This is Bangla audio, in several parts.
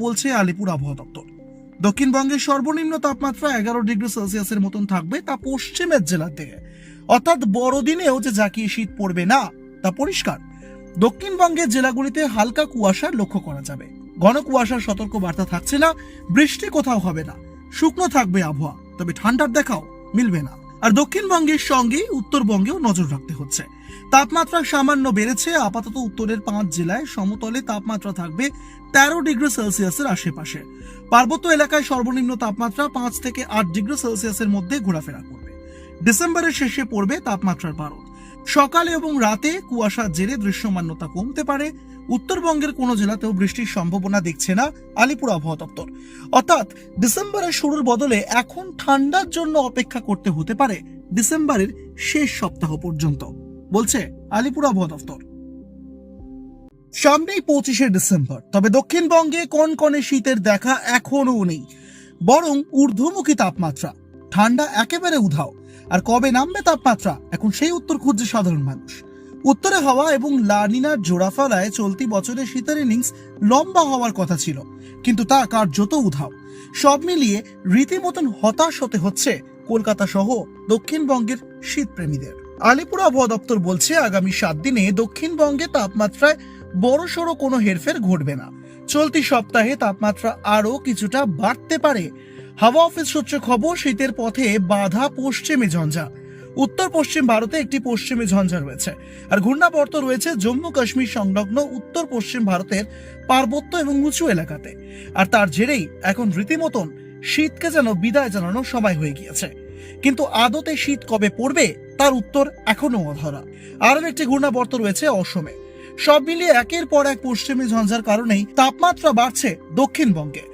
বলছে আলিপুর আবহাওয়া দপ্তর। দক্ষিণবঙ্গের সর্বনিম্ন তাপমাত্রা এগারো ডিগ্রি সেলসিয়াসের মতন থাকবে তা পশ্চিমের জেলার দিকে। অর্থাৎ বড়দিনেও যে জাকিয়ে শীত পড়বে না, তা পরিষ্কার। দক্ষিণবঙ্গের জেলাগুলিতে হালকা কুয়াশা লক্ষ্য করা যাবে। ঘন কুয়াশার সতর্ক বার্তা থাকছে না, বৃষ্টি কোথাও হবে না। শুকনো থাকবে আবহাওয়া, তবে ঠান্ডার দেখাও মিলবে না। আর দক্ষিণবঙ্গের সঙ্গে উত্তরবঙ্গেও নজর রাখতে হচ্ছে। তাপমাত্রা সামান্য বেড়েছে। আপাতত উত্তরের পাঁচ জেলায় সমতলে তাপমাত্রা থাকবে তেরো ডিগ্রি সেলসিয়াসের আশেপাশে। পার্বত্য এলাকায় সর্বনিম্ন তাপমাত্রা পাঁচ থেকে আট ডিগ্রি সেলসিয়াসের মধ্যে ঘোরাফেরা করবে। ডিসেম্বরের শেষে পড়বে তাপমাত্রার পারদ সকালে এবং রাতে কুয়াশার জেরে দৃশ্যমান্যতা কমতে পারে। উত্তরবঙ্গের কোনো জেলাতেও বৃষ্টির সম্ভাবনা দেখছে না আলিপুর আবহাওয়া দপ্তর। অর্থাৎ ডিসেম্বরের শুরুর বদলে এখন ঠান্ডার জন্য অপেক্ষা করতে হতে পারে ডিসেম্বরের শেষ সপ্তাহ পর্যন্ত। বলছে আলিপুর আবহাওয়া দপ্তর সামনেই পঁচিশে ডিসেম্বর, তবে দক্ষিণবঙ্গে কনকনে শীতের দেখা এখনও নেই। বরং ঊর্ধ্বমুখী তাপমাত্রা, ঠান্ডা একেবারে উধাও। আর কবে নামবে তাপমাত্রা, এখন সেই উত্তর খুঁজছে সাধারণ মানুষ। উত্তরে হাওয়া এবং লানিনার জোড়াফালায় চলতি বছরের শীতের ইনিংস লম্বা হওয়ার কথা ছিল, কিন্তু তা কার্যত উধাও। সব মিলিয়ে রীতিমতন হতাশ হতে হচ্ছে কলকাতা সহ দক্ষিণবঙ্গের শীতপ্রেমীদের। আলিপুর আবহাওয়া দপ্তর বলছে, আগামী সাত দিনে দক্ষিণবঙ্গে তাপমাত্রায় বড়সড় কোনো হেরফের ঘটবে না। চলতি সপ্তাহে তাপমাত্রা আরও কিছুটা বাড়তে পারে। হাওয়া অফিস সূত্রে খবর, শীতের পথে বাধা পশ্চিমী ঝঞ্ঝা। উত্তর পশ্চিম ভারতে একটি পশ্চিমী ঝঞ্ঝা রয়েছে। আর ঘূর্ণাবর্ত রয়েছে জম্মু কাশ্মীর সংলগ্ন উত্তর পশ্চিম ভারতের পার্বত্য এবং উঁচু এলাকাতে। আর তার জেরেই এখন রীতিমতন শীতকে যেন বিদায় জানানোর সময় হয়ে গিয়েছে। কিন্তু আদতে শীত কবে পড়বে তার উত্তর এখনও অধরা। আরও একটি ঘূর্ণাবর্ত রয়েছে অসমে। সব মিলিয়ে একের পর এক পশ্চিমী ঝঞ্ঝার কারণেই তাপমাত্রা বাড়ছে দক্ষিণবঙ্গে।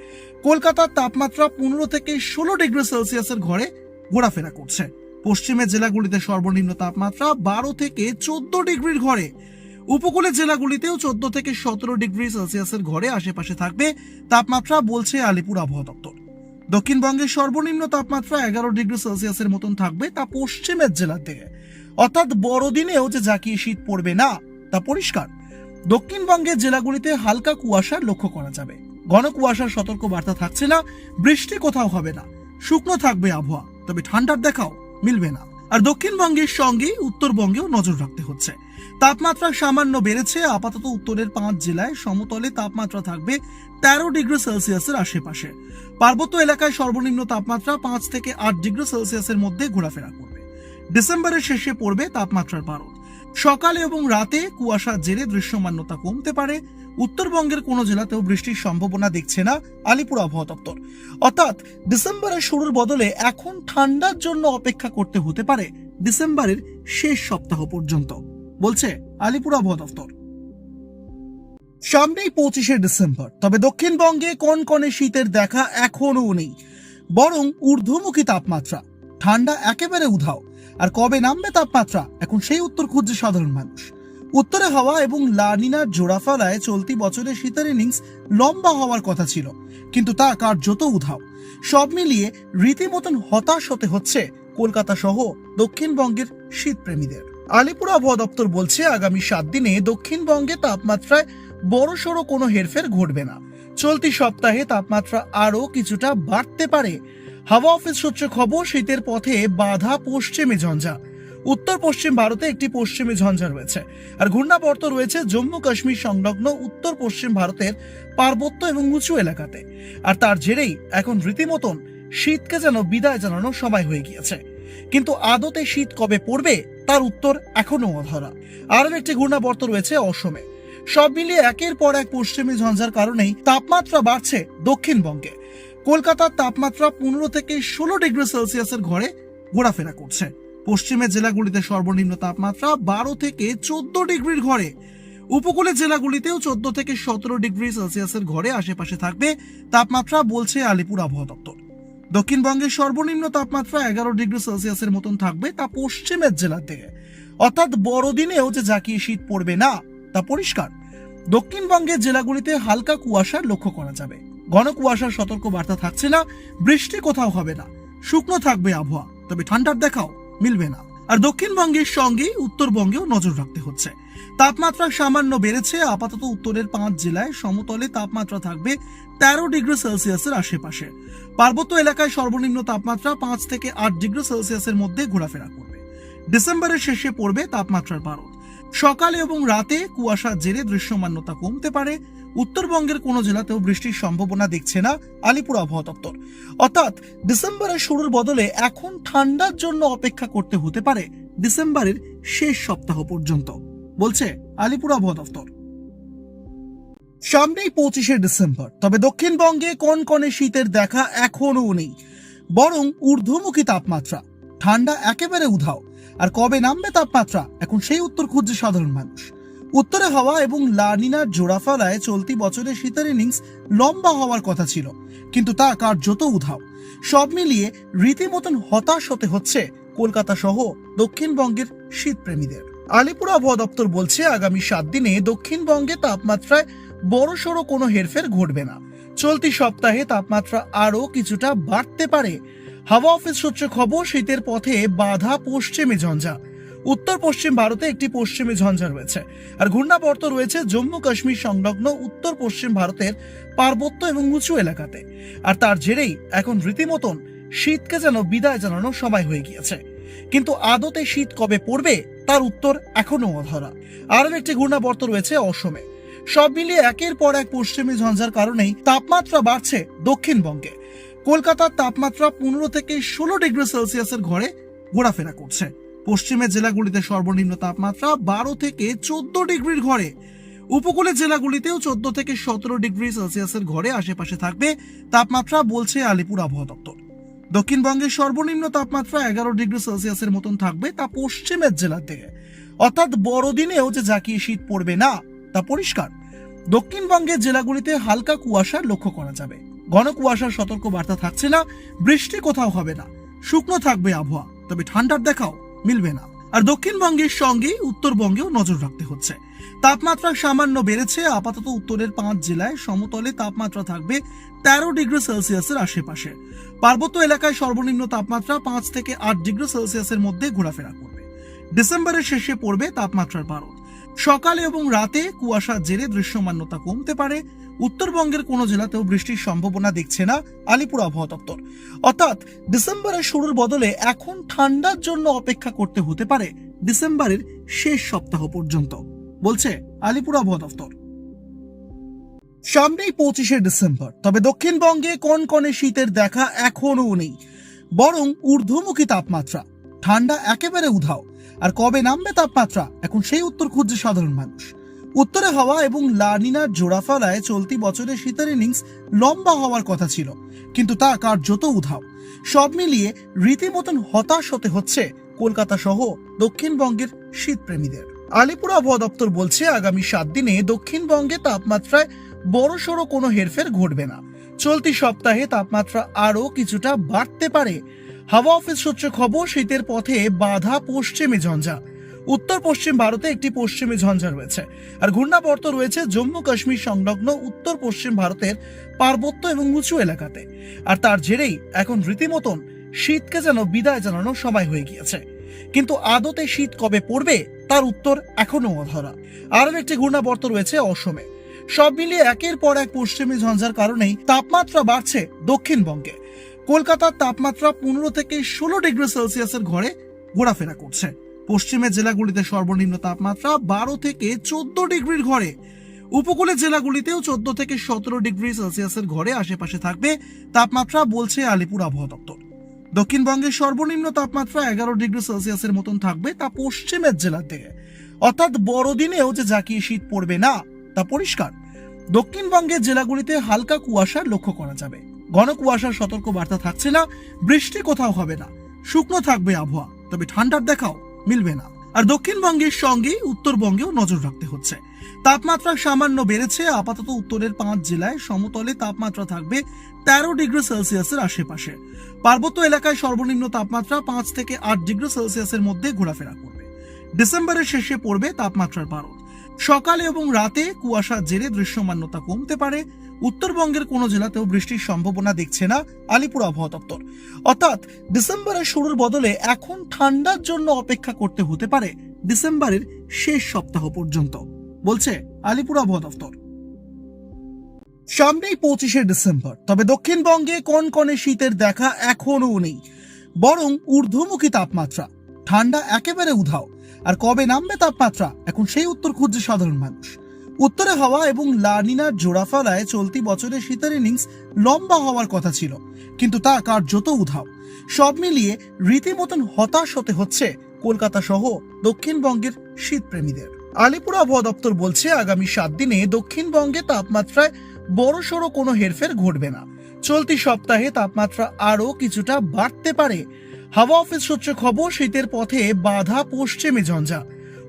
কলকাতার তাপমাত্রা পনেরো থেকে ষোলো ডিগ্রি সেলসিয়াসের ঘরে ঘোরাফেরা করছে। পশ্চিমের জেলাগুলিতে সর্বনিম্ন তাপমাত্রা বারো থেকে চোদ্দ ডিগ্রির ঘরে। উপকূলের জেলাগুলিতেও চোদ্দ থেকে সতেরো ডিগ্রি সেলসিয়াসের ঘরে আশেপাশে থাকবে তাপমাত্রা, বলছে আলিপুর আবহাওয়া দপ্তর। দক্ষিণবঙ্গের সর্বনিম্ন তাপমাত্রা এগারো ডিগ্রি সেলসিয়াসের মতন থাকবে তা পশ্চিমের জেলার দিকে। অর্থাৎ বড়দিনেও যে জাকিয়ে শীত পড়বে না, তা পরিষ্কার। দক্ষিণবঙ্গের জেলাগুলিতে হালকা কুয়াশা লক্ষ্য করা যাবে। ঘন কুয়াশার সতর্ক বার্তা থাকছে না, বৃষ্টি কোথাও হবে না। শুকনো থাকবে আবহাওয়া, তবে ঠান্ডার দেখাও মিলবে না। আর দক্ষিণবঙ্গের সঙ্গে উত্তরবঙ্গেও নজর রাখতে হচ্ছে। তাপমাত্রা সামান্য বেড়েছে। আপাতত উত্তরের পাঁচ জেলায় সমতলে তাপমাত্রা থাকবে তেরো ডিগ্রি সেলসিয়াসের আশেপাশে। পার্বত্য এলাকায় সর্বনিম্ন তাপমাত্রা পাঁচ থেকে আট ডিগ্রি সেলসিয়াসের মধ্যে ঘোরাফেরা করবে। ডিসেম্বরের শেষে পড়বে তাপমাত্রার পারদ সকালে এবং রাতে কুয়াশার জেরে দৃশ্যমান্যতা কমতে পারে। উত্তরবঙ্গের কোনো জেলাতেও বৃষ্টির সম্ভাবনা দেখছে না আলিপুর আবহাওয়া দপ্তর। অর্থাৎ ডিসেম্বরের শুরুর বদলে এখন ঠান্ডার জন্য অপেক্ষা করতে হতে পারে ডিসেম্বরের শেষ সপ্তাহ পর্যন্ত। বলছে আলিপুর আবহাওয়া দপ্তর সামনেই পঁচিশে ডিসেম্বর, তবে দক্ষিণবঙ্গে কনকনে শীতের দেখা এখনও নেই। বরং ঊর্ধ্বমুখী তাপমাত্রা, ঠান্ডা একেবারে উধাও। আর কবে নামবে তাপমাত্রা, এখন সেই উত্তর খুঁজছে সাধারণ মানুষ। উত্তরে হাওয়া এবং লানিনার জোড়াফালায় চলতি বছরের শীতের ইনিংস লম্বা হওয়ার কথা ছিল, কিন্তু তা কার্যত উধাও। সব মিলিয়ে রীতিমতন হতাশ হতে হচ্ছে কলকাতা সহ দক্ষিণবঙ্গের শীতপ্রেমীদের। আলিপুর আবহাওয়া দপ্তর বলছে, আগামী সাত দিনে দক্ষিণবঙ্গে তাপমাত্রায় বড়সড় কোনো হেরফের ঘটবে না। চলতি সপ্তাহে তাপমাত্রা আরও কিছুটা বাড়তে পারে। হাওয়া অফিস সূত্রে খবর, শীতের পথে বাধা পশ্চিমী ঝঞ্ঝা। উত্তর পশ্চিম ভারতে একটি পশ্চিমী ঝঞ্ঝা রয়েছে। আর ঘূর্ণাবর্ত রয়েছে জম্মু কাশ্মীর সংলগ্ন উত্তর পশ্চিম ভারতের পার্বত্য এবং উঁচু এলাকাতে। আর তার জেরেই এখন রীতিমতন শীতকে যেন বিদায় জানানোর সময় হয়ে গিয়েছে। কিন্তু আদতে শীত কবে পড়বে তার উত্তর এখনও অধরা। আরও একটি ঘূর্ণাবর্ত রয়েছে অসমে। সব মিলিয়ে একের পর এক পশ্চিমী ঝঞ্ঝার কারণেই তাপমাত্রা বাড়ছে দক্ষিণবঙ্গে। কলকাতার তাপমাত্রা পনেরো থেকে ষোলো ডিগ্রি সেলসিয়াসের ঘরে ঘোরাফেরা করছে। পশ্চিমের জেলাগুলিতে সর্বনিম্ন তাপমাত্রা বারো থেকে চোদ্দ ডিগ্রির ঘরে। উপকূলের জেলাগুলিতেও চোদ্দ থেকে সতেরো ডিগ্রি সেলসিয়াসের ঘরে আশেপাশে থাকবে তাপমাত্রা, বলছে আলিপুর আবহাওয়া দপ্তর। দক্ষিণবঙ্গের সর্বনিম্ন তাপমাত্রা এগারো ডিগ্রি সেলসিয়াসের মতন থাকবে তা পশ্চিমের জেলার দিকে অর্থাৎ বড়দিনেও যে জাকিয়ে শীত পড়বে না, তা পরিষ্কার। দক্ষিণবঙ্গের জেলাগুলিতে হালকা কুয়াশা লক্ষ্য করা যাবে। ঘন কুয়াশার সতর্ক বার্তা থাকছে না, বৃষ্টি কোথাও হবে না। শুকনো থাকবে আবহাওয়া, তবে ঠান্ডার দেখাও মিলবে না। আর দক্ষিণবঙ্গের সঙ্গে উত্তরবঙ্গেও নজর রাখতে হচ্ছে। তাপমাত্রা সামান্য বেড়েছে, আপাতত উত্তরের পাঁচ জেলায় সমতলে তাপমাত্রা থাকবে তেরো ডিগ্রি সেলসিয়াসের আশেপাশে। পার্বত্য এলাকায় সর্বনিম্ন তাপমাত্রা পাঁচ থেকে আট ডিগ্রি সেলসিয়াসের মধ্যে ঘোরাফেরা করবে। ডিসেম্বরের শেষে পড়বে তাপমাত্রার পারদ সকালে এবং রাতে কুয়াশার জেরে দৃশ্যমান্যতা কমতে পারে। উত্তরবঙ্গের কোনো জেলাতেও বৃষ্টির সম্ভাবনা দেখছে না আলিপুর আবহাওয়া দপ্তর। অর্থাৎ ডিসেম্বরের শুরুর বদলে এখন ঠান্ডার জন্য অপেক্ষা করতে হতে পারে ডিসেম্বরের শেষ সপ্তাহ পর্যন্ত, বলছে আলিপুর আবহাওয়া দপ্তর। সামনেই পঁচিশে ডিসেম্বর, তবে দক্ষিণবঙ্গে কনকনে শীতের দেখা এখনও নেই। বরং ঊর্ধ্বমুখী তাপমাত্রা, ঠান্ডা একেবারে উধাও। আর কবে নামবে তাপমাত্রা, এখন সেই উত্তর খুঁজছে সাধারণ মানুষ। উত্তরে হাওয়া এবং লানিনার জোড়াফালায় চলতি বছরের শীতের ইনিংস লম্বা হওয়ার কথা ছিল, কিন্তু তা কার্যত উধাও। সব মিলিয়ে রীতিমতন হতাশ হতে হচ্ছে কলকাতা সহ দক্ষিণবঙ্গের শীতপ্রেমীদের। আলিপুর আবহাওয়া দপ্তর বলছে, আগামী সাত দিনে দক্ষিণবঙ্গে তাপমাত্রায় বড়সড় কোনো হেরফের ঘটবে না। চলতি সপ্তাহে তাপমাত্রা আরও কিছুটা বাড়তে পারে। হাওয়া অফিস সূত্রে খবর, শীতের পথে বাধা পশ্চিমে ঝঞ্ঝা। উত্তর পশ্চিম ভারতে একটি পশ্চিমী ঝঞ্ঝা রয়েছে। আর ঘূর্ণাবর্ত রয়েছে জম্মু কাশ্মীর সংলগ্ন উত্তর পশ্চিম ভারতের পার্বত্য এবং উঁচু এলাকাতে। আর তার জেরেই এখন রীতিমতন শীতকে যেন বিদায় জানানোর সময় হয়ে গিয়েছে। কিন্তু আদতে শীত কবে পড়বে, তার উত্তর এখনও অধরা। আরও একটি ঘূর্ণাবর্ত রয়েছে অসমে। সব মিলিয়ে একের পর এক পশ্চিমী ঝঞ্ঝার কারণেই তাপমাত্রা বাড়ছে দক্ষিণবঙ্গে। কলকাতার তাপমাত্রা পনেরো থেকে ষোলো ডিগ্রি সেলসিয়াসের ঘরে ঘোরাফেরা করছে। পশ্চিমের জেলাগুলিতে সর্বনিম্ন তাপমাত্রা বারো থেকে চোদ্দ ডিগ্রির ঘরে। উপকূলের জেলাগুলিতেও চোদ্দ থেকে সতেরো ডিগ্রি সেলসিয়াসের ঘরে আশেপাশে থাকবে তাপমাত্রা, বলছে আলিপুর আবহাওয়া দপ্তর। দক্ষিণবঙ্গের সর্বনিম্ন তাপমাত্রা এগারো ডিগ্রি সেলসিয়াসের মতন থাকবে তা পশ্চিমের জেলার দিকে। অর্থাৎ বড়দিনেও যে জাকিয়ে শীত পড়বে না, তা পরিষ্কার। দক্ষিণবঙ্গের জেলাগুলিতে হালকা কুয়াশা লক্ষ্য করা যাবে। ঘন কুয়াশার সতর্ক বার্তা থাকছে না, বৃষ্টি কোথাও হবে না। শুকনো থাকবে আবহাওয়া, তবে ঠান্ডার দেখাও মিলবে না। আর দক্ষিণবঙ্গের সঙ্গে উত্তরবঙ্গেও নজর রাখতে হচ্ছে। তাপমাত্রা সামান্য বেড়েছে, আপাতত উত্তরের পাঁচ জেলায় সমতলে তাপমাত্রা থাকবে তেরো ডিগ্রি সেলসিয়াসের আশেপাশে। পার্বত্য এলাকায় সর্বনিম্ন তাপমাত্রা পাঁচ থেকে আট ডিগ্রি সেলসিয়াসের মধ্যে ঘোরাফেরা করবে। ডিসেম্বরের শেষে পড়বে তাপমাত্রার পারদ সকালে এবং রাতে কুয়াশার জেরে দৃশ্যমান্যতা কমতে পারে। উত্তরবঙ্গের কোনো জেলাতেও বৃষ্টির সম্ভাবনা দেখছে না আলিপুর আবহাওয়া দপ্তর। অর্থাৎ ডিসেম্বরের শুরুর বদলে এখন ঠান্ডার জন্য অপেক্ষা করতে হতে পারে ডিসেম্বরের শেষ সপ্তাহ পর্যন্ত, বলছে আলিপুর আবহাওয়া দপ্তর। সামনেই পঁচিশে ডিসেম্বর, তবে দক্ষিণবঙ্গে কনকনে শীতের দেখা এখনও নেই, বরং ঊর্ধ্বমুখী তাপমাত্রা। ঠান্ডা একেবারে উধাও আর কবে নামবে তাপমাত্রা? এখন সেই উত্তর খুঁজছে সাধারণ মানুষ। উত্তরে হাওয়া এবং লানিনার জোড়াফালায় চলতি বছরের শীতের ইনিংস লম্বা হওয়ার কথা ছিল, কিন্তু তা কার্যত উধাও। সব মিলিয়ে রীতিমতন হতাশ হতে হচ্ছে কলকাতা সহ দক্ষিণবঙ্গের শীতপ্রেমীদের। আলিপুর আবহাওয়া দপ্তর বলছে, আগামী সাত দিনে দক্ষিণবঙ্গে তাপমাত্রায় বড়সড় কোনো হেরফের ঘটবে না। চলতি সপ্তাহে তাপমাত্রা আরও কিছুটা বাড়তে পারে। হাওয়া অফিস সূত্রে খবর, শীতের পথে বাধা পশ্চিমী ঝঞ্ঝা। উত্তর পশ্চিম ভারতে একটি পশ্চিমী ঝঞ্ঝা রয়েছে। আর ঘূর্ণাবর্ত রয়েছে জম্মু কাশ্মীর সংলগ্ন উত্তর পশ্চিম ভারতের পার্বত্য এবং উঁচু এলাকাতে। আর তার জেরেই এখন রীতিমতন শীতকে যেন বিদায় জানানোর সময় হয়ে গিয়েছে। কিন্তু আদতে শীত কবে পড়বে, তার উত্তর এখনও অধরা। আরও একটি ঘূর্ণাবর্ত রয়েছে অসমে। সব মিলিয়ে একের পর এক পশ্চিমী ঝঞ্ঝার কারণেই তাপমাত্রা বাড়ছে দক্ষিণবঙ্গে। কলকাতার তাপমাত্রা পনেরো থেকে ষোলো ডিগ্রি সেলসিয়াসের ঘরে ঘোরাফেরা করছে। পশ্চিমের জেলাগুলিতে সর্বনিম্ন তাপমাত্রা বারো থেকে চোদ্দ ডিগ্রির ঘরে। উপকূলের জেলাগুলিতেও চোদ্দ থেকে সতেরো ডিগ্রি সেলসিয়াসের ঘরে আশেপাশে থাকবে তাপমাত্রা, বলছে আলিপুর আবহাওয়া দপ্তর। দক্ষিণবঙ্গের সর্বনিম্ন তাপমাত্রা এগারো ডিগ্রি সেলসিয়াসের মতন থাকবে তা পশ্চিমের জেলার দিকে। অর্থাৎ বড়দিনেও যে জাকিয়ে শীত পড়বে না, তা পরিষ্কার। দক্ষিণবঙ্গের জেলাগুলিতে হালকা কুয়াশা লক্ষ্য করা যাবে। ঘন কুয়াশার সতর্ক বার্তা থাকছে না, বৃষ্টি কোথাও হবে না। শুকনো থাকবে আবহাওয়া, তবে ঠান্ডার দেখাও মিলবে না। আর দক্ষিণবঙ্গের সঙ্গে উত্তরবঙ্গেও নজর রাখতে হচ্ছে। তাপমাত্রা সামান্য বেড়েছে, আপাতত উত্তরের পাঁচ জেলায় সমতলে তাপমাত্রা থাকবে তেরো ডিগ্রি সেলসিয়াসের আশেপাশে। পার্বত্য এলাকায় সর্বনিম্ন তাপমাত্রা পাঁচ থেকে আট ডিগ্রি সেলসিয়াসের মধ্যে ঘোরাফেরা করবে। ডিসেম্বরের শেষে পড়বে তাপমাত্রার পারদ। সকালে এবং রাতে কুয়াশার জেরে দৃশ্যমান্যতা কমতে পারে উত্তরবঙ্গের কোনো জেলাতেও বৃষ্টির সম্ভাবনা দেখছে না আলিপুর আবহাওয়া দপ্তর। অর্থাৎ ডিসেম্বরের শুরুর বদলে এখন ঠান্ডার জন্য অপেক্ষা করতে হতে পারে ডিসেম্বরের শেষ সপ্তাহ পর্যন্ত, বলছে আলিপুর আবহাওয়া দপ্তর। সামনেই পঁচিশে ডিসেম্বর, তবে দক্ষিণবঙ্গে কোন কনে শীতের দেখা এখনও নেই, বরং ঊর্ধ্বমুখী তাপমাত্রা, ঠান্ডা একেবারে উধাও, আর কবে নামবে তাপমাত্রা, এখন সেই উত্তর খুঁজছে সাধারণ মানুষ। উত্তরে হাওয়া এবং লানিনার জোড়াফালায় চলতি বছরের শীতের ইনিংস লম্বা হওয়ার কথা ছিল, কিন্তু তা কার্যত উধাও। সব মিলিয়ে রীতিমতন হতাশ হতে হচ্ছে কলকাতা সহ দক্ষিণবঙ্গের শীতপ্রেমীদের। আলিপুর আবহাওয়া দপ্তর বলছে, আগামী সাত দিনে দক্ষিণবঙ্গে তাপমাত্রায় বড়সড় কোনো হেরফের ঘটবে না। চলতি সপ্তাহে তাপমাত্রা আরও কিছুটা বাড়তে পারে। হাওয়া অফিস সূত্রে খবর, শীতের পথে বাধা পশ্চিমে ঝঞ্ঝা।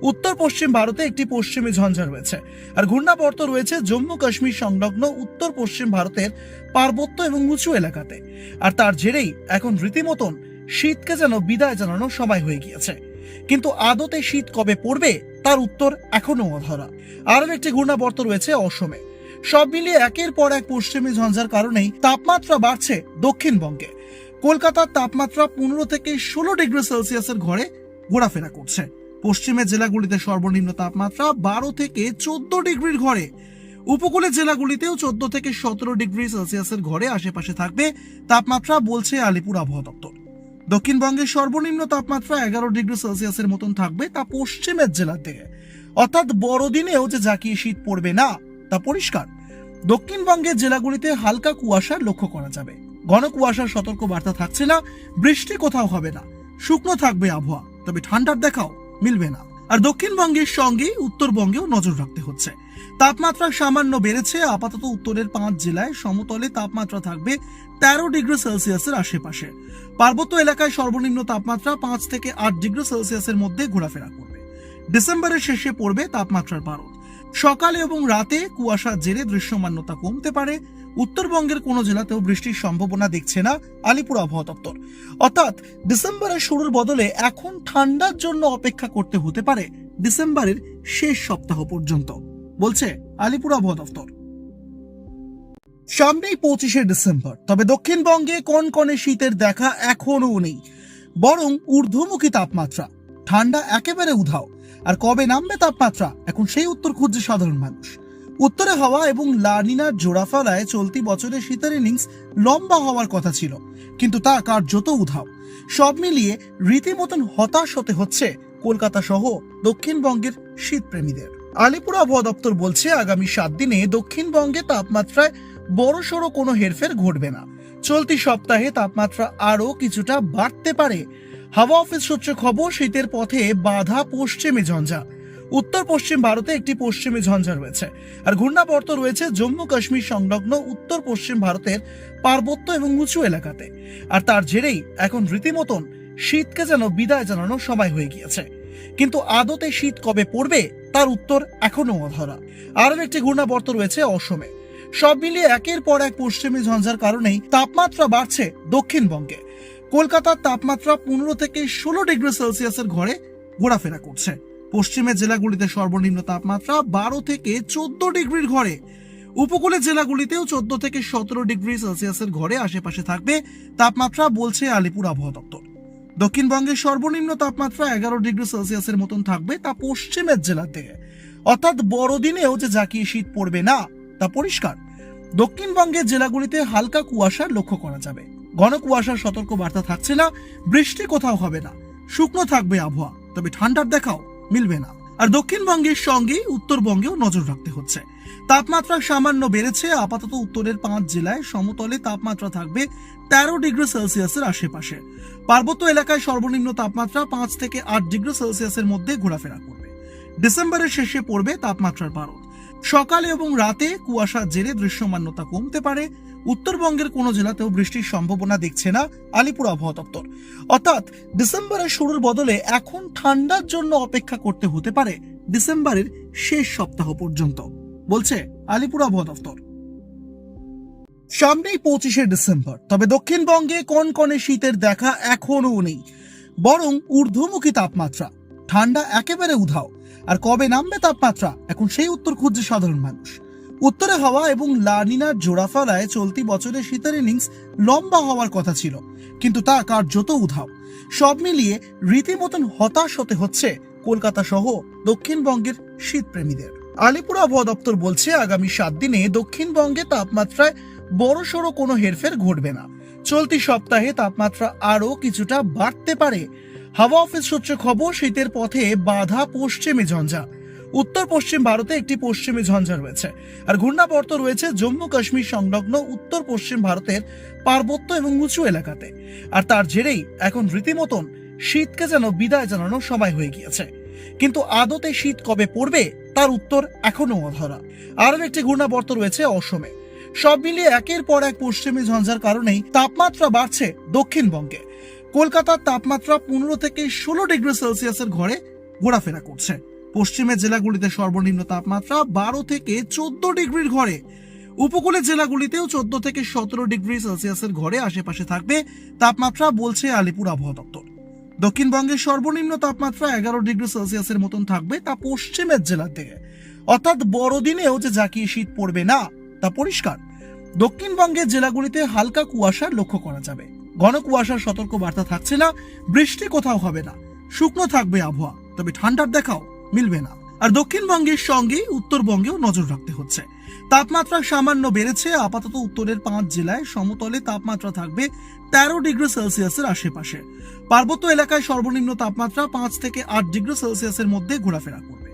উত্তর পশ্চিম ভারতে একটি পশ্চিমী ঝঞ্ঝা রয়েছে। আর ঘূর্ণাবর্ত রয়েছে জম্মু কাশ্মীর সংলগ্ন উত্তর পশ্চিম ভারতের পার্বত্য এবং উঁচু এলাকাতে। আর তার জেরেই এখন রীতিমতন শীতকে যেন বিদায় জানানো সময় হয়ে গিয়েছে। কিন্তু আদতে শীত কবে পড়বে, তার উত্তর এখনও অধরা। আরও একটি ঘূর্ণাবর্ত রয়েছে অসমে। সব মিলিয়ে একের পর এক পশ্চিমী ঝঞ্ঝার কারণেই তাপমাত্রা বাড়ছে দক্ষিণবঙ্গে। কলকাতার তাপমাত্রা পনেরো থেকে ষোলো ডিগ্রি সেলসিয়াসের ঘরে ঘোরাফেরা করছে। পশ্চিমের জেলাগুলিতে সর্বনিম্ন তাপমাত্রা বারো থেকে চোদ্দ ডিগ্রির ঘরে। উপকূলের জেলাগুলিতেও চোদ্দ থেকে সতেরো ডিগ্রি সেলসিয়াসের ঘরে আশেপাশে থাকবে তাপমাত্রা, বলছে আলিপুর আবহাওয়া দপ্তর। দক্ষিণবঙ্গের সর্বনিম্ন তাপমাত্রা এগারো ডিগ্রি সেলসিয়াসের মতন থাকবে তা পশ্চিমের জেলার দিকে। অর্থাৎ বড়দিনেও যে জাকিয়ে শীত পড়বে না, তা পরিষ্কার। দক্ষিণবঙ্গের জেলাগুলিতে হালকা কুয়াশা লক্ষ্য করা যাবে। ঘন কুয়াশার সতর্ক বার্তা থাকছে না, বৃষ্টি কোথাও হবে না। শুকনো থাকবে আবহাওয়া। তবে ঠান্ডার দেখাও। মিলবে না। আর দক্ষিণবঙ্গের সঙ্গে উত্তরবঙ্গেও নজর রাখতে হচ্ছে। তাপমাত্রা সামান্য বেড়েছে, আপাতত উত্তরের পাঁচ জেলায় সমতলে তাপমাত্রা থাকবে তেরো ডিগ্রি সেলসিয়াসের আশেপাশে। পার্বত্য এলাকায় সর্বনিম্ন তাপমাত্রা পাঁচ থেকে আট ডিগ্রি সেলসিয়াসের মধ্যে ঘোরাফেরা করবে। ডিসেম্বরের শেষে পড়বে তাপমাত্রার পারদ। সকালে এবং রাতে কুয়াশার জেরে দৃশ্যমান্যতা কমতে পারে উত্তরবঙ্গের কোনো জেলাতেও বৃষ্টির সম্ভাবনা দেখছে না আলিপুর আবহাওয়া দপ্তর। অর্থাৎ ডিসেম্বরের শুরুর বদলে এখন ঠান্ডার জন্য অপেক্ষা করতে হতে পারে ডিসেম্বরের শেষ সপ্তাহ পর্যন্ত, বলছে আলিপুর আবহাওয়া দপ্তর। সামনেই পঁচিশে ডিসেম্বর, তবে দক্ষিণবঙ্গে কোন কনে শীতের দেখা এখনও নেই, বরং ঊর্ধ্বমুখী তাপমাত্রা। ঠান্ডা একেবারে উধাও, আর কবে নামবে তাপমাত্রা এখন সেই উত্তর খুঁজছে সাধারণ মানুষ। উত্তরে হাওয়া এবং লানিনার জোড়াফালায় চলতি বছরের শীতের ইনিংস লম্বা হওয়ার কথা ছিল, কিন্তু তা কার্যত উধাও। সব মিলিয়ে রীতিমতন হতাশ হতে হচ্ছে কলকাতা সহ দক্ষিণবঙ্গের শীতপ্রেমীদের। আলিপুর আবহাওয়া দপ্তর বলছে, আগামী সাত দিনে দক্ষিণবঙ্গে তাপমাত্রায় বড়সড় কোনো হেরফের ঘটবে না। চলতি সপ্তাহে তাপমাত্রা আরও কিছুটা বাড়তে পারে। হাওয়া অফিস সূত্রে খবর, শীতের পথে বাধা পশ্চিমে ঝঞ্ঝা। উত্তর পশ্চিম ভারতে একটি পশ্চিমী ঝঞ্ঝা রয়েছে। আর ঘূর্ণাবর্ত রয়েছে জম্মু কাশ্মীর সংলগ্ন উত্তর পশ্চিম ভারতের পার্বত্য এবং উঁচু এলাকাতে। আর তার জেরেই এখন রীতিমতন শীতকে যেন বিদায় জানানো সময় হয়ে গিয়েছে। কিন্তু আদতে শীত কবে পড়বে, তার উত্তর এখনও অধরা। আরও একটি ঘূর্ণাবর্ত রয়েছে অসমে। সব মিলিয়ে একের পর এক পশ্চিমী ঝঞ্ঝার কারণেই তাপমাত্রা বাড়ছে দক্ষিণবঙ্গে। কলকাতার তাপমাত্রা পনেরো থেকে ষোলো ডিগ্রি সেলসিয়াসের ঘরে ঘোরাফেরা করছে। পশ্চিমের জেলাগুলিতে সর্বনিম্ন তাপমাত্রা বারো থেকে চোদ্দ ডিগ্রির ঘরে। উপকূলের জেলাগুলিতেও চোদ্দ থেকে সতেরো ডিগ্রি সেলসিয়াসের ঘরে আশেপাশে থাকবে তাপমাত্রা, বলছে আলিপুর আবহাওয়া দপ্তর। দক্ষিণবঙ্গের সর্বনিম্ন তাপমাত্রা এগারো ডিগ্রি সেলসিয়াসের মতন থাকবে তা পশ্চিমের জেলার দিকে। অর্থাৎ বড়দিনেও যে জাকিয়ে শীত পড়বে না, তা পরিষ্কার। দক্ষিণবঙ্গের জেলাগুলিতে হালকা কুয়াশা লক্ষ্য করা যাবে। ঘন কুয়াশার সতর্ক বার্তা থাকছে না, বৃষ্টি কোথাও হবে না। শুকনো থাকবে আবহাওয়া। তবে ঠান্ডার দেখাও। মিলবে না। আর দক্ষিণবঙ্গের সঙ্গে উত্তরবঙ্গেও নজর রাখতে হচ্ছে। তাপমাত্রা সামান্য বেড়েছে, আপাতত উত্তরের পাঁচ জেলায় সমতলে তাপমাত্রা থাকবে তেরো ডিগ্রি সেলসিয়াসের আশেপাশে। পার্বত্য এলাকায় সর্বনিম্ন তাপমাত্রা পাঁচ থেকে আট ডিগ্রি সেলসিয়াসের মধ্যে ঘোরাফেরা করবে। ডিসেম্বরের শেষে পড়বে তাপমাত্রার পারদ সকালে এবং রাতে কুয়াশার জেরে দৃশ্যমান্যতা কমতে পারে উত্তরবঙ্গের কোনো জেলাতেও বৃষ্টির সম্ভাবনা দেখছে না আলিপুর আবহাওয়া দপ্তর। অর্থাৎ ডিসেম্বরের শুরুর বদলে এখন ঠান্ডার জন্য অপেক্ষা করতে হতে পারে ডিসেম্বরের শেষ সপ্তাহ পর্যন্ত, বলছে আলিপুর আবহাওয়া দপ্তর। সামনেই পঁচিশে ডিসেম্বর, তবে দক্ষিণবঙ্গে কনকনে শীতের দেখা এখনও নেই, বরং ঊর্ধ্বমুখী তাপমাত্রা, ঠান্ডা একেবারে উধাও, আর কবে নামবে তাপমাত্রা, এখন সেই উত্তর খুঁজছে সাধারণ মানুষ। উত্তরে হাওয়া এবং লানিনার জোড়াফালায় চলতি বছরের শীতের ইনিংস লম্বা হওয়ার কথা ছিল, কিন্তু তা কার্যত উধাও। সব মিলিয়ে রীতিমতন হতাশ হতে হচ্ছে কলকাতা সহ দক্ষিণবঙ্গের শীতপ্রেমীদের। আলিপুর আবহাওয়া দপ্তর বলছে, আগামী সাত দিনে দক্ষিণবঙ্গে তাপমাত্রায় বড়সড় কোনো হেরফের ঘটবে না। চলতি সপ্তাহে তাপমাত্রা আরও কিছুটা বাড়তে পারে। হাওয়া অফিস সূত্রে খবর, শীতের পথে বাধা পশ্চিমে ঝঞ্ঝা। উত্তর পশ্চিম ভারতে একটি পশ্চিমী ঝঞ্ঝা রয়েছে। আর ঘূর্ণাবর্ত রয়েছে জম্মু কাশ্মীর সংলগ্ন উত্তর পশ্চিম ভারতের পার্বত্য এবং উঁচু এলাকাতে। আর তার জেরেই এখন রীতিমতন শীতকে যেন বিদায় জানানোর সময় হয়ে গিয়েছে। কিন্তু আদতে শীত কবে পড়বে, তার উত্তর এখনও অধরা। আরও একটি ঘূর্ণাবর্ত রয়েছে অসমে। সব মিলিয়ে একের পর এক পশ্চিমী ঝঞ্ঝার কারণেই তাপমাত্রা বাড়ছে দক্ষিণবঙ্গে। কলকাতার তাপমাত্রা পনেরো থেকে ষোলো ডিগ্রি সেলসিয়াসের ঘরে ঘোরাফেরা করছে। পশ্চিমের জেলাগুলিতে সর্বনিম্ন তাপমাত্রা বারো থেকে চোদ্দ ডিগ্রির ঘরে। উপকূলের জেলাগুলিতেও চোদ্দ থেকে সতেরো ডিগ্রি সেলসিয়াসের ঘরে আশেপাশে থাকবে তাপমাত্রা, বলছে আলিপুর আবহাওয়া দপ্তর। দক্ষিণবঙ্গের সর্বনিম্ন তাপমাত্রা এগারো ডিগ্রি সেলসিয়াসের মতন থাকবে তা পশ্চিমের জেলার দিকে। অর্থাৎ বড়দিনেও যে জাকিয়ে শীত পড়বে না, তা পরিষ্কার। দক্ষিণবঙ্গের জেলাগুলিতে হালকা কুয়াশা লক্ষ্য করা যাবে। ঘন কুয়াশার সতর্ক বার্তা থাকছে না, বৃষ্টি কোথাও হবে না। শুকনো থাকবে আবহাওয়া। তবে ঠান্ডার দেখাও। মিলবে না। আর দক্ষিণবঙ্গের সঙ্গে উত্তরবঙ্গেও নজর রাখতে হচ্ছে। তাপমাত্রা সামান্য বেড়েছে, আপাতত উত্তরের পাঁচ জেলায় সমতলে তাপমাত্রা থাকবে তেরো ডিগ্রি সেলসিয়াসের আশেপাশে। পার্বত্য এলাকায় সর্বনিম্ন তাপমাত্রা পাঁচ থেকে আট ডিগ্রি সেলসিয়াসের মধ্যে ঘোরাফেরা করবে।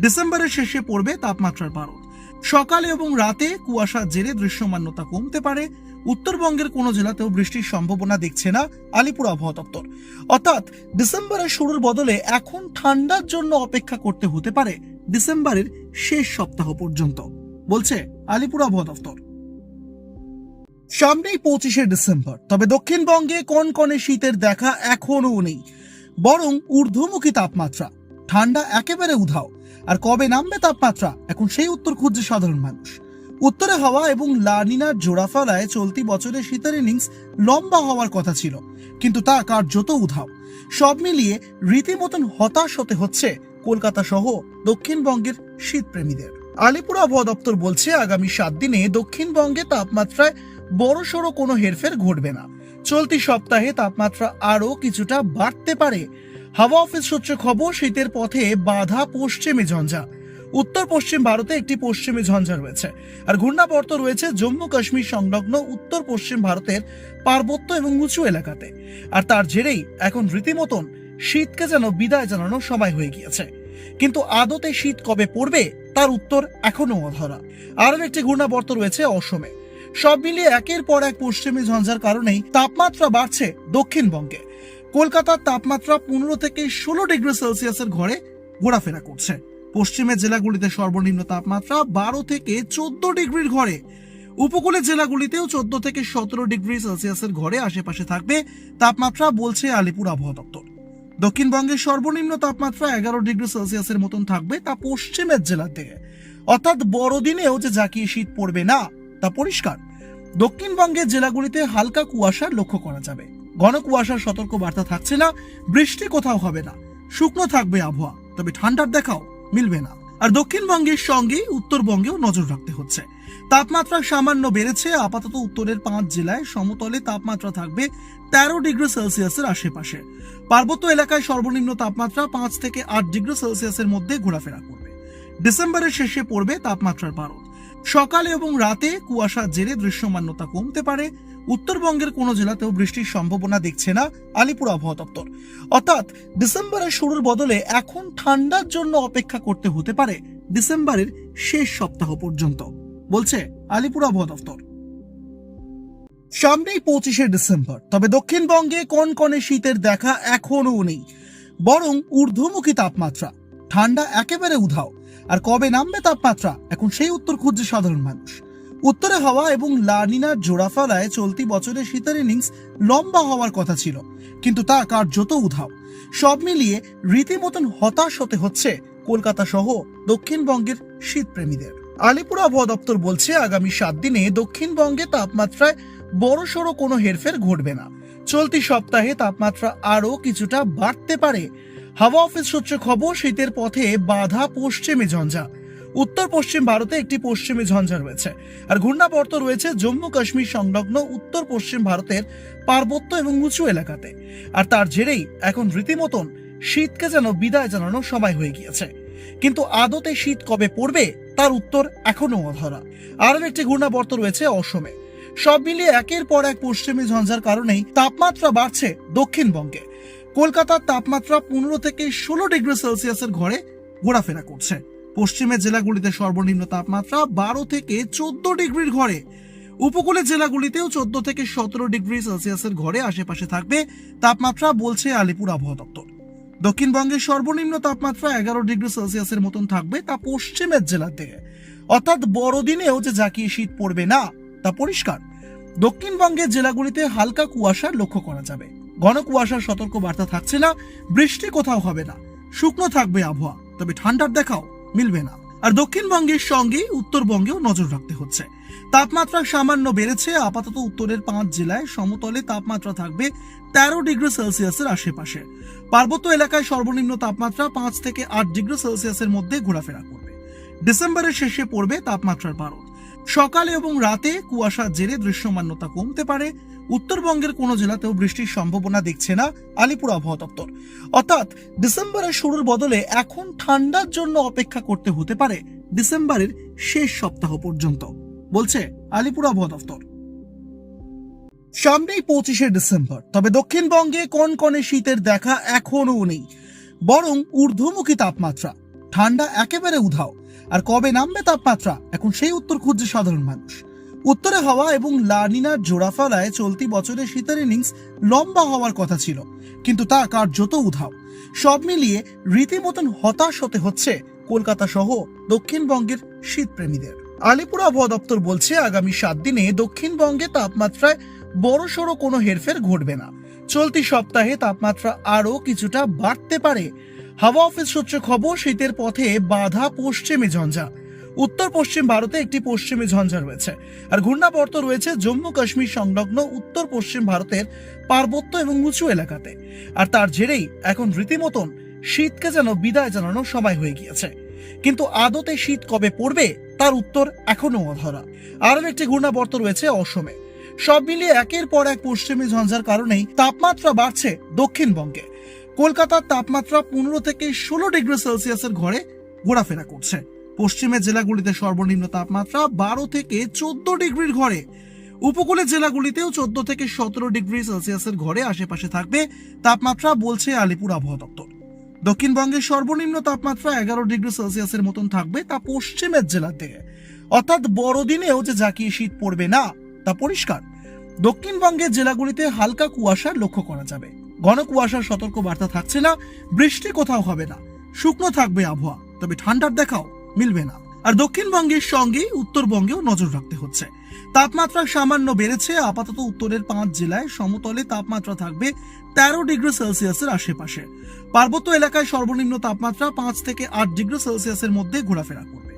ডিসেম্বরের শেষে পড়বে তাপমাত্রার পারদ সকালে এবং রাতে কুয়াশার জেরে দৃশ্যমান্যতা কমতে পারে উত্তরবঙ্গের কোনো জেলাতেও বৃষ্টির সম্ভাবনা দেখছে না আলিপুর আবহাওয়া দপ্তর। অর্থাৎ ডিসেম্বরের শুরুর বদলে এখন ঠান্ডার জন্য অপেক্ষা করতে হতে পারে ডিসেম্বরের শেষ সপ্তাহ পর্যন্ত, বলছে আলিপুর আবহাওয়া দপ্তর। সামনেই পঁচিশে ডিসেম্বর, তবে দক্ষিণবঙ্গে কনকনে শীতের দেখা এখনও নেই, বরং ঊর্ধ্বমুখী তাপমাত্রা, ঠান্ডা একেবারে উধাও, আর কবে নামবে তাপমাত্রা এখন সেই উত্তর খুঁজছে সাধারণ মানুষ। উত্তরে হাওয়া এবং লানিনার জোড়াফালায় চলতি বছরের শীতের ইনিংস লম্বা হওয়ার কথা ছিল, কিন্তু তা কার্যত উধাও। সব মিলিয়ে রীতিমতন হতাশ হতে হচ্ছে কলকাতা সহ দক্ষিণবঙ্গের শীতপ্রেমীদের। আলিপুর আবহাওয়া দপ্তর বলছে, আগামী সাত দিনে দক্ষিণবঙ্গে তাপমাত্রায় বড়সড় কোনো হেরফের ঘটবে না। চলতি সপ্তাহে তাপমাত্রা আরও কিছুটা বাড়তে পারে। হাওয়া অফিস সূত্রে খবর, শীতের পথে বাধা পশ্চিমে ঝঞ্ঝা। উত্তর পশ্চিম ভারতে একটি পশ্চিমী ঝঞ্ঝা রয়েছে। আর ঘূর্ণাবর্ত রয়েছে জম্মু কাশ্মীর সংলগ্ন উত্তর পশ্চিম ভারতের পার্বত্য এবং উঁচু এলাকাতে। আর তার জেরেই এখন রীতিমতন শীতকে যেন বিদায় জানানোর সময় হয়ে গিয়েছে। কিন্তু আদতে শীত কবে পড়বে, তার উত্তর এখনও অধরা। আরও একটি ঘূর্ণাবর্ত রয়েছে অসমে। সব মিলিয়ে একের পর এক পশ্চিমী ঝঞ্ঝার কারণেই তাপমাত্রা বাড়ছে দক্ষিণবঙ্গে। কলকাতার তাপমাত্রা পনেরো থেকে ষোলো ডিগ্রি সেলসিয়াসের ঘরে ঘোরাফেরা করছে। পশ্চিমের জেলাগুলিতে সর্বনিম্ন তাপমাত্রা বারো থেকে চোদ্দ ডিগ্রির ঘরে। উপকূলের জেলাগুলিতেও চোদ্দ থেকে সতেরো ডিগ্রি সেলসিয়াসের ঘরে আশেপাশে থাকবে তাপমাত্রা, বলছে আলিপুর আবহাওয়া দপ্তর। দক্ষিণবঙ্গের সর্বনিম্ন তাপমাত্রা এগারো ডিগ্রি সেলসিয়াসের মতন থাকবে তা পশ্চিমের জেলার দিকে। অর্থাৎ বড়দিনেও যে জাকিয়ে শীত পড়বে না, তা পরিষ্কার। দক্ষিণবঙ্গের জেলাগুলিতে হালকা কুয়াশা লক্ষ্য করা যাবে। ঘন কুয়াশার সতর্ক বার্তা থাকছে না, বৃষ্টি কোথাও হবে না। শুকনো থাকবে আবহাওয়া। তবে ঠান্ডার দেখাও। মিলবে না। আর দক্ষিণবঙ্গের সঙ্গে উত্তরবঙ্গেও নজর রাখতে হচ্ছে। তাপমাত্রা সামান্য বেড়েছে, আপাতত উত্তরের পাঁচ জেলায় সমতলে তাপমাত্রা থাকবে তেরো ডিগ্রি সেলসিয়াসের আশেপাশে। পার্বত্য এলাকায় সর্বনিম্ন তাপমাত্রা পাঁচ থেকে আট ডিগ্রি সেলসিয়াসের মধ্যে ঘোরাফেরা করবে। ডিসেম্বরের শেষে পড়বে তাপমাত্রার পারদ। সকালে এবং রাতে কুয়াশার জেরে দৃশ্যমান্যতা কমতে পারে উত্তরবঙ্গের কোনো জেলাতেও বৃষ্টির সম্ভাবনা দেখছে না আলিপুর আবহাওয়া দপ্তর। অর্থাৎ ডিসেম্বরের শুরুর বদলে এখন ঠান্ডার জন্য অপেক্ষা করতে হতে পারে ডিসেম্বরের শেষ সপ্তাহ পর্যন্ত, বলছে আলিপুর আবহাওয়া দপ্তর। সামনেই পঁচিশে ডিসেম্বর, তবে দক্ষিণবঙ্গে কনকনে শীতের দেখা এখনও নেই, বরং ঊর্ধ্বমুখী তাপমাত্রা, ঠান্ডা একেবারে উধাও, আর কবে নামবে তাপমাত্রা এখন সেই উত্তর খুঁজছে সাধারণ মানুষ। উত্তরে হাওয়া এবং লানিনার জোড়াফালায় চলতি বছরের শীতের ইনিংস লম্বা হওয়ার কথা ছিল, কিন্তু তা কার্যত উধাও। সব মিলিয়ে রীতিমতন হতাশ হতে হচ্ছে কলকাতা সহ দক্ষিণবঙ্গের শীতপ্রেমীদের। আলিপুর আবহাওয়া দপ্তর বলছে, আগামী সাত দিনে দক্ষিণবঙ্গে তাপমাত্রায় বড়সড় কোনো হেরফের ঘটবে না। চলতি সপ্তাহে তাপমাত্রা আরও কিছুটা বাড়তে পারে। হাওয়া অফিস সূত্রে খবর, শীতের পথে বাধা পশ্চিমে ঝঞ্ঝা। উত্তর পশ্চিম ভারতে একটি পশ্চিমী ঝঞ্ঝা রয়েছে। আর ঘূর্ণাবর্ত রয়েছে জম্মু কাশ্মীর সংলগ্ন উত্তর পশ্চিম ভারতের পার্বত্য এবং উঁচু এলাকাতে। আর তার জেরেই এখন রীতিমতন শীতকে যেন বিদায় জানানোর সময় হয়ে গিয়েছে। কিন্তু আদতে শীত কবে পড়বে, তার উত্তর এখনও অধরা। আরও একটি ঘূর্ণাবর্ত রয়েছে অসমে। সব মিলিয়ে একের পর এক পশ্চিমী ঝঞ্ঝার কারণেই তাপমাত্রা বাড়ছে দক্ষিণবঙ্গে। কলকাতার তাপমাত্রা পনেরো থেকে ষোলো ডিগ্রি সেলসিয়াসের ঘরে ঘোরাফেরা করছে। পশ্চিমের জেলাগুলিতে সর্বনিম্ন তাপমাত্রা বারো থেকে চোদ্দ ডিগ্রির ঘরে। উপকূলের জেলাগুলিতেও চোদ্দ থেকে সতেরো ডিগ্রি সেলসিয়াসের ঘরে আশেপাশে থাকবে তাপমাত্রা, বলছে আলিপুর আবহাওয়া দপ্তর। দক্ষিণবঙ্গের সর্বনিম্ন তাপমাত্রা এগারো ডিগ্রি সেলসিয়াসের মতন থাকবে তা পশ্চিমের জেলার দিকে। অর্থাৎ বড়দিনেও যে জাকিয়ে শীত পড়বে না, তা পরিষ্কার। দক্ষিণবঙ্গের জেলাগুলিতে হালকা কুয়াশা লক্ষ্য করা যাবে। ঘন কুয়াশার সতর্ক বার্তা থাকছে না, বৃষ্টি কোথাও হবে না। শুকনো থাকবে আবহাওয়া। তবে ঠান্ডার দেখাও। মিলবে না। আর দক্ষিণবঙ্গের সঙ্গে উত্তরবঙ্গেও নজর রাখতে হচ্ছে। তাপমাত্রা সামান্য বেড়েছে। আপাতত উত্তরের পাঁচ জেলায় সমতলে তাপমাত্রা থাকবে তেরো ডিগ্রি সেলসিয়াসের আশেপাশে। পার্বত্য এলাকায় সর্বনিম্ন তাপমাত্রা পাঁচ থেকে আট ডিগ্রি সেলসিয়াসের মধ্যে ঘোরাফেরা করবে। ডিসেম্বরের শেষে পড়বে তাপমাত্রার পারদ সকালে এবং রাতে কুয়াশার জেরে দৃশ্যমান্যতা কমতে পারে। উত্তরবঙ্গের কোনো জেলাতেও বৃষ্টির সম্ভাবনা দেখছে না আলিপুর আবহাওয়া দপ্তর। অর্থাৎ ডিসেম্বরের শুরুর বদলে এখন ঠান্ডার জন্য অপেক্ষা করতে হতে পারে ডিসেম্বরের শেষ সপ্তাহ পর্যন্ত, বলছে আলিপুর আবহাওয়া দপ্তর। সামনেই পঁচিশে ডিসেম্বর, তবে দক্ষিণবঙ্গে কনকনে শীতের দেখা এখনও নেই, বরং ঊর্ধ্বমুখী তাপমাত্রা, ঠান্ডা একেবারে উধাও, আর কবে নামবে তাপমাত্রা, এখন সেই উত্তর খুঁজছে সাধারণ মানুষ। উত্তরে হাওয়া এবং লানিনার জোড়াফালায় চলতি বছরের শীতের ইনিংস লম্বা হওয়ার কথা ছিল, কিন্তু তা কার্যত উধাও। সব মিলিয়ে রীতিমতন হতাশ হতে হচ্ছে কলকাতা সহ দক্ষিণবঙ্গের শীতপ্রেমীদের। আলিপুর আবহাওয়া দপ্তর বলছে, আগামী সাত দিনে দক্ষিণবঙ্গে তাপমাত্রায় বড়সড় কোনো হেরফের ঘটবে না। চলতি সপ্তাহে তাপমাত্রা আরও কিছুটা বাড়তে পারে। হাওয়া অফিস সূত্রে খবর, শীতের পথে বাধা পশ্চিমে ঝঞ্ঝা। উত্তর পশ্চিম ভারতে একটি পশ্চিমী ঝঞ্ঝা রয়েছে। আর ঘূর্ণাবর্ত রয়েছে জম্মু কাশ্মীর সংলগ্ন উত্তর পশ্চিম ভারতের পার্বত্য এবং উঁচু এলাকাতে। আর তার জেরেই এখন রীতিমতন শীতকে যেন বিদায় জানানোর সময় হয়ে গিয়েছে। কিন্তু আদতে শীত কবে পড়বে, তার উত্তর এখনও অধরা। আরও একটি ঘূর্ণাবর্ত রয়েছে অসমে। সব মিলিয়ে একের পর এক পশ্চিমী ঝঞ্ঝার কারণেই তাপমাত্রা বাড়ছে দক্ষিণবঙ্গে। কলকাতার তাপমাত্রা পনেরো থেকে ষোলো ডিগ্রি সেলসিয়াসের ঘরে ঘোরাফেরা করছে। পশ্চিমের জেলাগুলিতে সর্বনিম্ন তাপমাত্রা বারো থেকে চোদ্দ ডিগ্রির ঘরে। উপকূলের জেলাগুলিতেও চোদ্দ থেকে সতেরো ডিগ্রি সেলসিয়াসের ঘরে আশেপাশে থাকবে তাপমাত্রা, বলছে আলিপুর আবহাওয়া দপ্তর। দক্ষিণবঙ্গের সর্বনিম্ন তাপমাত্রা এগারো ডিগ্রি সেলসিয়াসের মতন থাকবে তা পশ্চিমের দিকে অর্থাৎ বড়দিনেও যে জাকিয়ে শীত পড়বে না, তা পরিষ্কার। দক্ষিণবঙ্গের জেলাগুলিতে হালকা কুয়াশা লক্ষ্য করা যাবে। ঘন কুয়াশার সতর্ক বার্তা থাকছে না, বৃষ্টি কোথাও হবে না। শুকনো থাকবে আবহাওয়া। তবে ঠান্ডার দেখাও। মিলবে না। আর দক্ষিণবঙ্গের সঙ্গে উত্তরবঙ্গেও নজর রাখতে হচ্ছে। তাপমাত্রা সামান্য বেড়েছে, আপাতত উত্তরের পাঁচ জেলায় সমতলে তাপমাত্রা থাকবে তেরো ডিগ্রি সেলসিয়াসের আশেপাশে। পার্বত্য এলাকায় সর্বনিম্ন তাপমাত্রা পাঁচ থেকে আট ডিগ্রি সেলসিয়াসের মধ্যে ঘোরাফেরা করবে।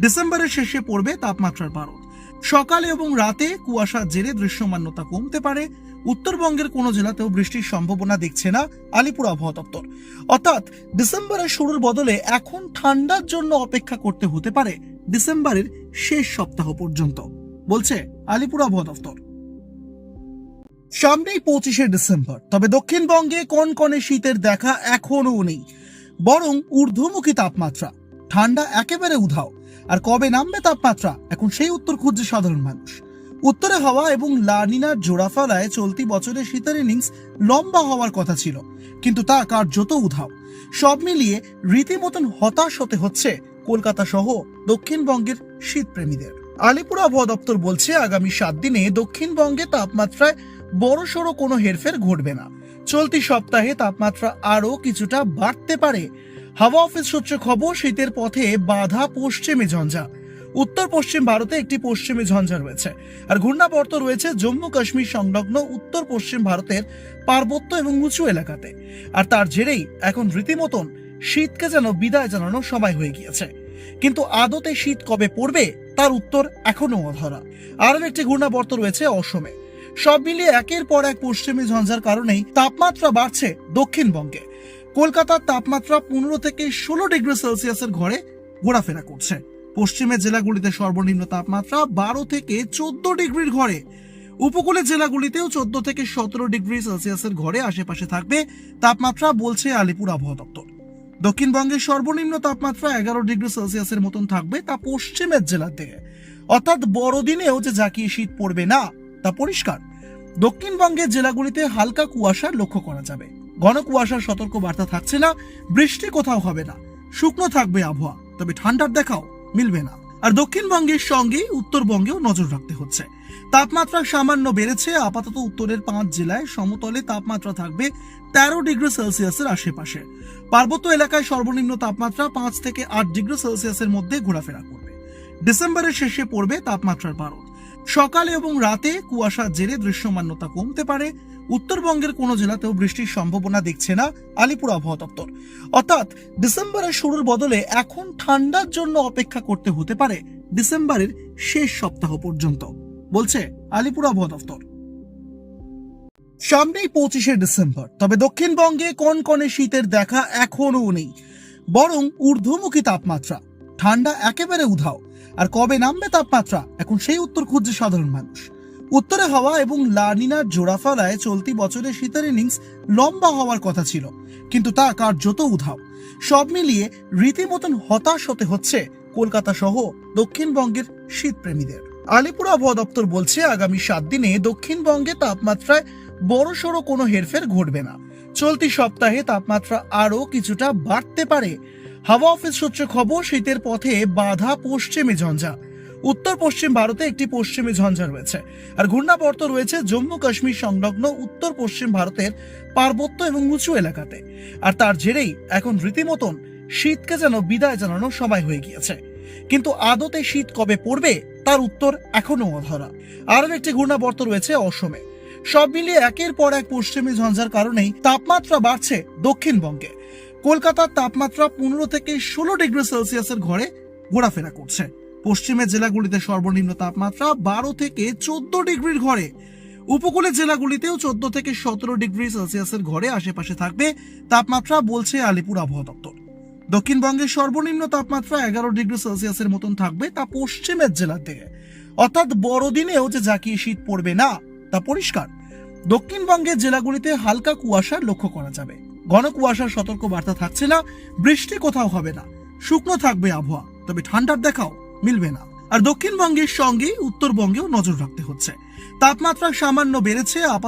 ডিসেম্বরের শেষে পড়বে তাপমাত্রার পারদ সকালে এবং রাতে কুয়াশার জেরে দৃশ্যমান্যতা কমতে পারে। উত্তরবঙ্গের কোনো জেলাতেও বৃষ্টির সম্ভাবনা দেখছে না আলিপুর আবহাওয়া দপ্তর। অর্থাৎ ডিসেম্বরের শুরুর বদলে এখন ঠান্ডার জন্য অপেক্ষা করতে হতে পারে ডিসেম্বরের শেষ সপ্তাহ পর্যন্ত, বলছে আলিপুর আবহাওয়া দপ্তর। সামনেই পঁচিশে ডিসেম্বর, তবে দক্ষিণবঙ্গে কনকনে শীতের দেখা এখনও নেই, বরং ঊর্ধ্বমুখী তাপমাত্রা, ঠান্ডা একেবারে উধাও, আর কবে নামবে তাপমাত্রা এখন সেই উত্তর খুঁজছে সাধারণ মানুষ। উত্তরে হাওয়া এবং লানিনার জোড়াফালায় চলতি বছরের শীতের ইনিংস লম্বা হওয়ার কথা ছিল, কিন্তু তা কার্যত উধাও। সব মিলিয়ে রীতিমতন হতাশ হতে হচ্ছে কলকাতা সহ দক্ষিণবঙ্গের শীতপ্রেমীদের। আলিপুর আবহাওয়া দপ্তর বলছে, আগামী সাত দিনে দক্ষিণবঙ্গে তাপমাত্রায় বড়সড় কোনো হেরফের ঘটবে না। চলতি সপ্তাহে তাপমাত্রা আরও কিছুটা বাড়তে পারে। হাওয়া অফিস সূত্রে খবর, শীতের পথে বাধা পশ্চিমে ঝঞ্ঝা। উত্তর পশ্চিম ভারতে একটি পশ্চিমী ঝঞ্ঝা রয়েছে। আর ঘূর্ণাবর্ত রয়েছে জম্মু কাশ্মীর সংলগ্ন উত্তর পশ্চিম ভারতের পার্বত্য এবং উঁচু এলাকাতে। আর তার জেরেই এখন রীতিমতন শীতকে যেন বিদায় জানানোর সময় হয়ে গিয়েছে। কিন্তু আদতে শীত কবে পড়বে, তার উত্তর এখনও অধরা। আরও একটি ঘূর্ণাবর্ত রয়েছে অসমে। সব মিলিয়ে একের পর এক পশ্চিমী ঝঞ্ঝার কারণেই তাপমাত্রা বাড়ছে দক্ষিণবঙ্গে। কলকাতার তাপমাত্রা পনেরো থেকে ষোলো ডিগ্রি সেলসিয়াসের ঘরে ঘোরাফেরা করছে। পশ্চিমের জেলাগুলিতে সর্বনিম্ন তাপমাত্রা বারো থেকে চোদ্দ ডিগ্রির ঘরে। উপকূলের জেলাগুলিতেও চোদ্দ থেকে সতেরো ডিগ্রি সেলসিয়াসের ঘরে আশেপাশে থাকবে তাপমাত্রা, বলছে আলিপুর আবহাওয়া দপ্তর। দক্ষিণবঙ্গের সর্বনিম্ন তাপমাত্রা এগারো ডিগ্রি সেলসিয়াসের মতন থাকবে তা পশ্চিমের জেলার দিকে। অর্থাৎ বড়দিনেও যে জাকিয়ে শীত পড়বে না, তা পরিষ্কার। দক্ষিণবঙ্গের জেলাগুলিতে হালকা কুয়াশা লক্ষ্য করা যাবে। ঘন কুয়াশার সতর্ক বার্তা থাকছে না, বৃষ্টি কোথাও হবে না। শুকনো থাকবে আবহাওয়া। তবে ঠান্ডার দেখাও। মিলবে না। আর দক্ষিণবঙ্গের সঙ্গে উত্তরবঙ্গেও নজর রাখতে হচ্ছে। তাপমাত্রা সামান্য বেড়েছে, আপাতত উত্তরের পাঁচ জেলায় সমতলে তাপমাত্রা থাকবে তেরো ডিগ্রি সেলসিয়াসের আশেপাশে। পার্বত্য এলাকায় সর্বনিম্ন তাপমাত্রা পাঁচ থেকে আট ডিগ্রি সেলসিয়াসের মধ্যে ঘোরাফেরা করবে। ডিসেম্বরের শেষে পড়বে তাপমাত্রার পারদ সকালে এবং রাতে কুয়াশার জেরে দৃশ্যমান্যতা কমতে পারে উত্তরবঙ্গের কোনো জেলাতেও বৃষ্টির সম্ভাবনা দেখছে না আলিপুর আবহাওয়া দপ্তর। অর্থাৎ ডিসেম্বরের শুরুর বদলে এখন ঠান্ডার জন্য অপেক্ষা করতে হতে পারে ডিসেম্বরের শেষ সপ্তাহ পর্যন্ত, বলছে আলিপুর আবহাওয়া দপ্তর। সামনেই পঁচিশে ডিসেম্বর, তবে দক্ষিণবঙ্গে কোন কনে শীতের দেখা এখনও নেই, বরং ঊর্ধ্বমুখী তাপমাত্রা, ঠান্ডা একেবারে উধাও, আর কবে নামবে তাপমাত্রা এখন সেই উত্তর খুঁজছে সাধারণ মানুষ। উত্তরে হাওয়া এবং লানিনার জোড়াফালায় চলতি বছরের শীতের ইনিংস লম্বা হওয়ার কথা ছিল, কিন্তু তা কার্যত উধাও। সব মিলিয়ে রীতিমতন হতাশ হতে হচ্ছে কলকাতা সহ দক্ষিণবঙ্গের শীতপ্রেমীদের। আলিপুর আবহাওয়া দপ্তর বলছে, আগামী সাত দিনে দক্ষিণবঙ্গে তাপমাত্রায় বড়সড় কোনো হেরফের ঘটবে না। চলতি সপ্তাহে তাপমাত্রা আরও কিছুটা বাড়তে পারে। হাওয়া অফিস সূত্রে খবর, শীতের পথে বাধা পশ্চিমে ঝঞ্ঝা। উত্তর পশ্চিম ভারতে একটি পশ্চিমী ঝঞ্ঝা রয়েছে। আর ঘূর্ণাবর্ত রয়েছে জম্মু কাশ্মীর সংলগ্ন উত্তর পশ্চিম ভারতের পার্বত্য এবং উঁচু এলাকাতে। আর তার জেরেই এখন রীতিমতন শীতকে যেন বিদায় জানানো সময় হয়ে গিয়েছে। কিন্তু আদতে শীত কবে পড়বে, তার উত্তর এখনও অধরা। আরও একটি ঘূর্ণাবর্ত রয়েছে অসমে। সব মিলিয়ে একের পর এক পশ্চিমী ঝঞ্ঝার কারণেই তাপমাত্রা বাড়ছে দক্ষিণবঙ্গে। কলকাতার তাপমাত্রা পনেরো থেকে ষোলো ডিগ্রি সেলসিয়াসের ঘরে ঘোরাফেরা করছে। পশ্চিমের জেলাগুলিতে সর্বনিম্ন তাপমাত্রা বারো থেকে চোদ্দ ডিগ্রির ঘরে। উপকূলের জেলাগুলিতেও চোদ্দ থেকে সতেরো ডিগ্রি সেলসিয়াসের ঘরে আশেপাশে থাকবে তাপমাত্রা, বলছে আলিপুর আবহাওয়া দপ্তর। দক্ষিণবঙ্গের সর্বনিম্ন তাপমাত্রা এগারো ডিগ্রি সেলসিয়াসের মতন থাকবে তা পশ্চিমের জেলার দিকে। অর্থাৎ বড়দিনেও যে জাকিয়ে শীত পড়বে না, তা পরিষ্কার। দক্ষিণবঙ্গের জেলাগুলিতে হালকা কুয়াশা লক্ষ্য করা যাবে। ঘন কুয়াশার সতর্ক বার্তা থাকছে না, বৃষ্টি কোথাও হবে না। শুকনো থাকবে আবহাওয়া। তবে ঠান্ডার দেখাও। মিলবে না। আর দক্ষিণবঙ্গের সঙ্গে উত্তরবঙ্গেও নজর রাখতে হচ্ছে। তাপমাত্রা সামান্য বেড়েছে আপাতত